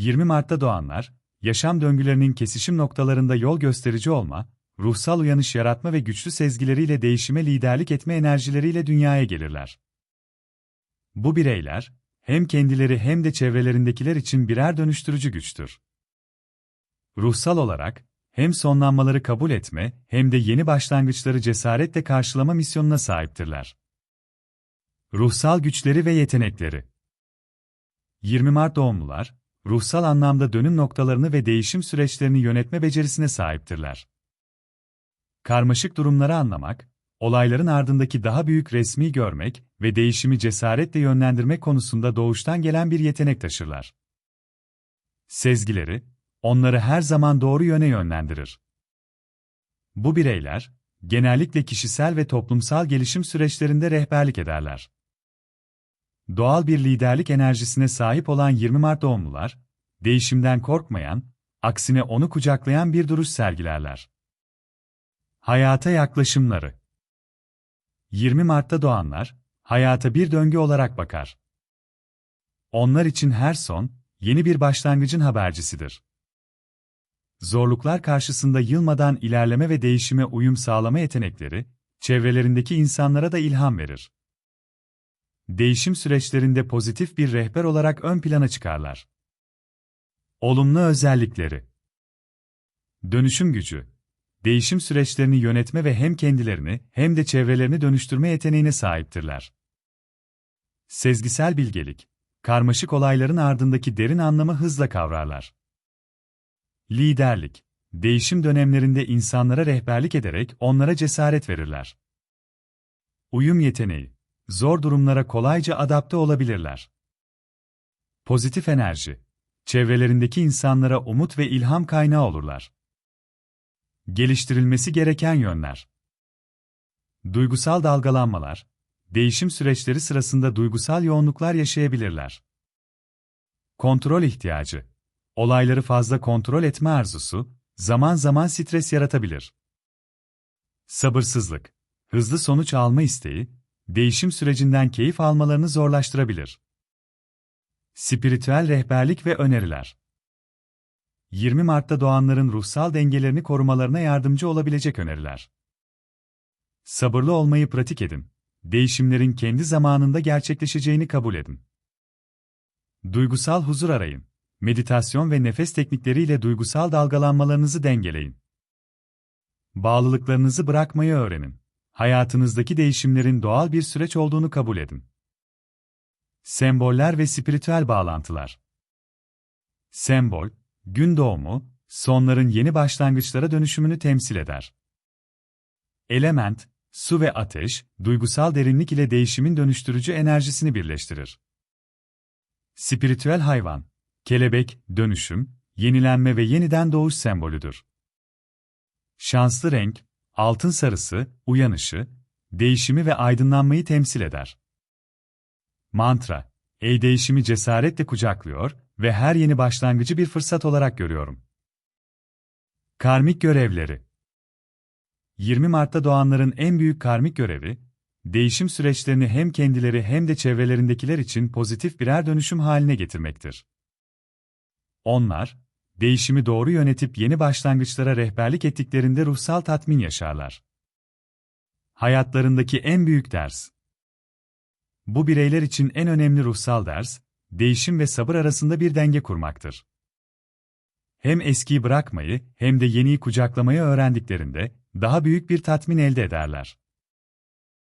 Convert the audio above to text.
20 Mart'ta doğanlar, yaşam döngülerinin kesişim noktalarında yol gösterici olma, ruhsal uyanış yaratma ve güçlü sezgileriyle değişime liderlik etme enerjileriyle dünyaya gelirler. Bu bireyler, hem kendileri hem de çevrelerindekiler için birer dönüştürücü güçtür. Ruhsal olarak, hem sonlanmaları kabul etme hem de yeni başlangıçları cesaretle karşılama misyonuna sahiptirler. Ruhsal güçleri ve yetenekleri 20 Mart doğumlular, ruhsal anlamda dönüm noktalarını ve değişim süreçlerini yönetme becerisine sahiptirler. Karmaşık durumları anlamak, olayların ardındaki daha büyük resmi görmek ve değişimi cesaretle yönlendirmek konusunda doğuştan gelen bir yetenek taşırlar. Sezgileri, onları her zaman doğru yöne yönlendirir. Bu bireyler, genellikle kişisel ve toplumsal gelişim süreçlerinde rehberlik ederler. Doğal bir liderlik enerjisine sahip olan 20 Mart doğumlular, değişimden korkmayan, aksine onu kucaklayan bir duruş sergilerler. Hayata yaklaşımları 20 Mart'ta doğanlar, hayata bir döngü olarak bakar. Onlar için her son, yeni bir başlangıcın habercisidir. Zorluklar karşısında yılmadan ilerleme ve değişime uyum sağlama yetenekleri, çevrelerindeki insanlara da ilham verir. Değişim süreçlerinde pozitif bir rehber olarak ön plana çıkarlar. Olumlu özellikleri Dönüşüm gücü Değişim süreçlerini yönetme ve hem kendilerini hem de çevrelerini dönüştürme yeteneğine sahiptirler. Sezgisel bilgelik Karmaşık olayların ardındaki derin anlamı hızla kavrarlar. Liderlik Değişim dönemlerinde insanlara rehberlik ederek onlara cesaret verirler. Uyum yeteneği Zor durumlara kolayca adapte olabilirler. Pozitif enerji Çevrelerindeki insanlara umut ve ilham kaynağı olurlar. Geliştirilmesi gereken yönler Duygusal dalgalanmalar Değişim süreçleri sırasında duygusal yoğunluklar yaşayabilirler. Kontrol ihtiyacı Olayları fazla kontrol etme arzusu, zaman zaman stres yaratabilir. Sabırsızlık, hızlı sonuç alma isteği, değişim sürecinden keyif almalarını zorlaştırabilir. Spiritüel rehberlik ve öneriler 20 Mart'ta doğanların ruhsal dengelerini korumalarına yardımcı olabilecek öneriler. Sabırlı olmayı pratik edin. Değişimlerin kendi zamanında gerçekleşeceğini kabul edin. Duygusal huzur arayın meditasyon ve nefes teknikleriyle duygusal dalgalanmalarınızı dengeleyin. Bağlılıklarınızı bırakmayı öğrenin. Hayatınızdaki değişimlerin doğal bir süreç olduğunu kabul edin. Semboller ve spiritüel bağlantılar. Sembol, gün doğumu, sonların yeni başlangıçlara dönüşümünü temsil eder. Element, su ve ateş, duygusal derinlik ile değişimin dönüştürücü enerjisini birleştirir. Spiritüel hayvan, Kelebek, dönüşüm, yenilenme ve yeniden doğuş sembolüdür. Şanslı renk, altın sarısı, uyanışı, değişimi ve aydınlanmayı temsil eder. Mantra, ey değişimi cesaretle kucaklıyor ve her yeni başlangıcı bir fırsat olarak görüyorum. Karmik görevleri 20 Mart'ta doğanların en büyük karmik görevi, değişim süreçlerini hem kendileri hem de çevrelerindekiler için pozitif birer dönüşüm haline getirmektir. Onlar, değişimi doğru yönetip yeni başlangıçlara rehberlik ettiklerinde ruhsal tatmin yaşarlar. Hayatlarındaki en büyük ders. Bu bireyler için en önemli ruhsal ders, değişim ve sabır arasında bir denge kurmaktır. Hem eskiyi bırakmayı hem de yeniyi kucaklamayı öğrendiklerinde daha büyük bir tatmin elde ederler.